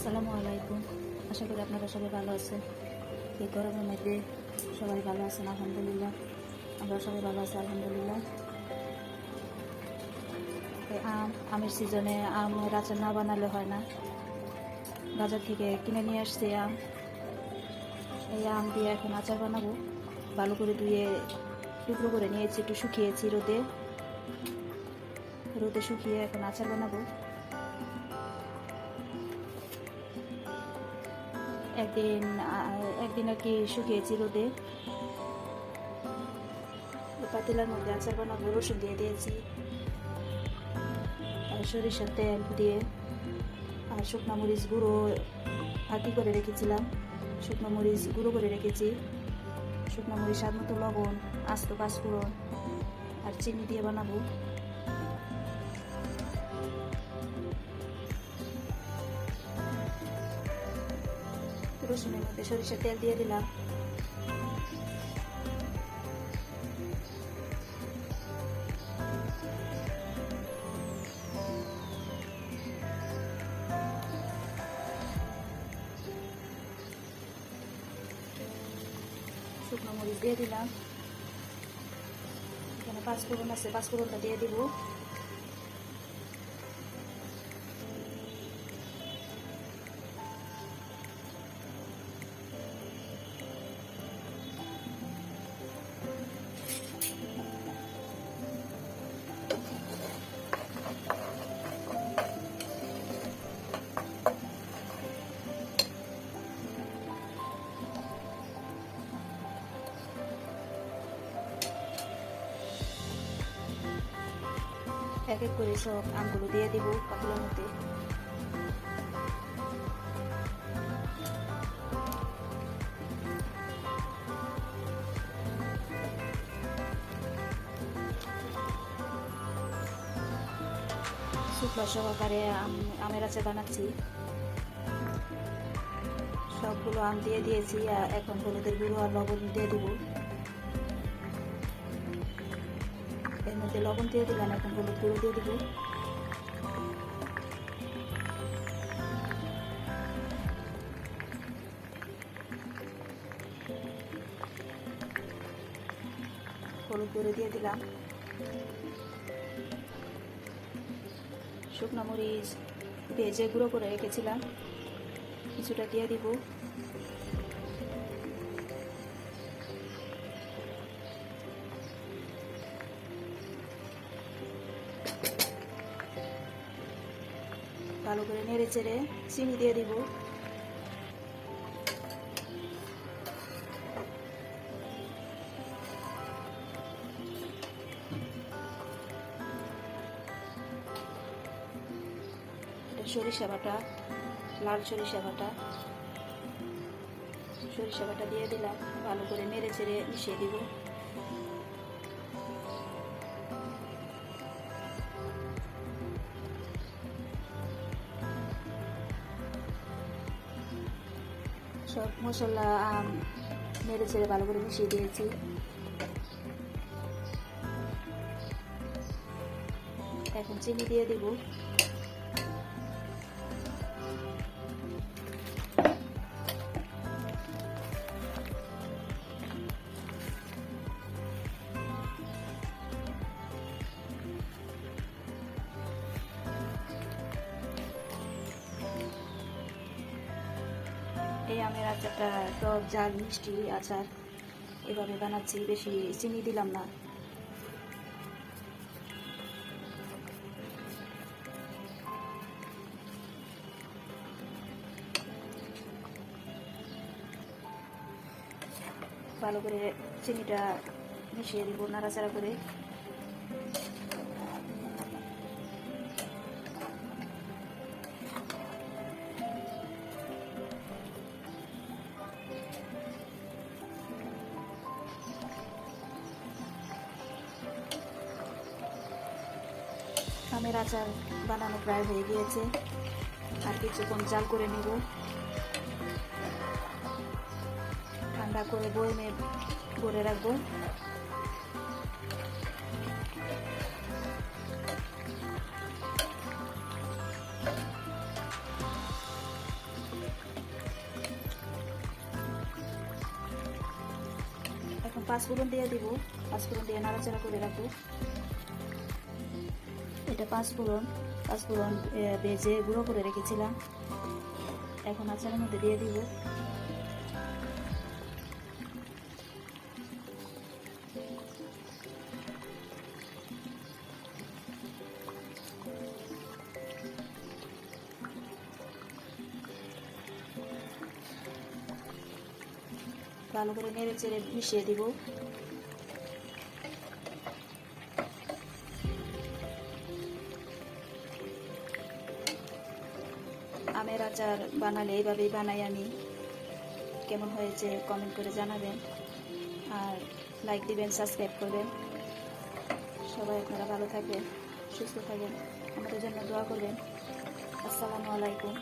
আসসালামু আলাইকুম। আশা করি আপনারা সবাই ভালো আছেন। এই গরমের মধ্যে সবাই ভালো আছেন, আলহামদুলিল্লাহ। আমরা সবাই ভালো আছি, আলহামদুলিল্লাহ। আম, আমের সিজনে আমের আচার না বানালে হয় না। বাজার থেকে কিনে নিয়ে আসছি আম। এই আম দিয়ে এখন আচার বানাবো। ভালো করে ধুয়ে টুকরো করে নিয়েছি, একটু শুকিয়েছি রোদে। রোদে শুকিয়ে এখন আচার বানাবো। একদিন একদিন আর কি শুকিয়েছি রোদে। পাতিলার মধ্যে আচার বানাবো, রসুন দিয়ে দিয়েছি, আর সরিষার তেল দিয়ে, আর শুকনো মরিচ গুঁড়ো আটি করে রেখেছিলাম। শুকনো মরিচ গুঁড়ো করে রেখেছি, শুকনো মরিচ স্বাদ মতো লবণ, আস্ত পাঁচফোড়ন, আর চিনি দিয়ে বানাবো। রসুনের মধ্যে সরিষার তেল দিয়ে দিলাম। শুকনো মরিচ দিয়ে দিলাম। এখানে পাঁচফোড়ন আছে, পাঁচফোড়নটা দিয়ে দিব। এক এক করে সব আমগুলো দিয়ে দিব পাতলার মধ্যে। শুকনো সহকারে আম, আমের আছে বানাচ্ছি। সবগুলো আম দিয়ে দিয়েছি এখন হলুদের গুঁড়ো আর লবণ দিয়ে দিব। মধ্যে লবণ দিয়ে দিলাম, এখন হলুদ গুঁড়ো দিয়ে দিব। হলুদ গুঁড়ো দিয়ে দিলাম। শুকনো মরিচ ভেজে গুঁড়ো করে রেখেছিলাম, কিছুটা দিয়ে দিব। ভালো করে নেড়ে চেড়ে চিনি দিয়ে দিব। সরিষা বাটা, লাল সরিষা বাটা। সরিষা বাটা দিয়ে দিলাম, ভালো করে নেড়ে চেড়ে মিশিয়ে দিব। সব মশলা আম নেড়ে ছেড়ে ভালো করে মিশিয়ে দিয়েছি। এখন চিনি দিয়ে দিব। এই আমের আচারটা টক ঝাল মিষ্টি আচার এভাবে বানাচ্ছি, বেশি চিনি দিলাম না। ভালো করে চিনিটা মিশিয়ে দিব, নাড়াচাড়া করে। আমের আচার বানানো প্রায় হয়ে গিয়েছে। আর কিছুক্ষণ জাল করে নেব। ঠান্ডা করে বই মে করে রাখব। এখন পাঁচফোড়ন দিয়ে দিব। পাঁচ পাঁচফোড়ন দিয়ে নাড়াচাড়া করে রাখব। এটা পাঁচফোড়ন পাঁচফোড়ন ভেজে গুঁড়ো করে রেখেছিলাম। এখন আচারের মধ্যে দিয়ে দিব। ভালো করে নেড়ে চেড়ে মিশিয়ে দিব। আমের আচার বানালে এইভাবেই বানাই আমি। কেমন হয়েছে কমেন্ট করে জানাবেন। আর লাইক দিবেন সাবস্ক্রাইব করবেন। সবাই আপনারা ভালো থাকবেন সুস্থ থাকেন। আমাদের জন্য দোয়া করবেন। আসসালামু আলাইকুম।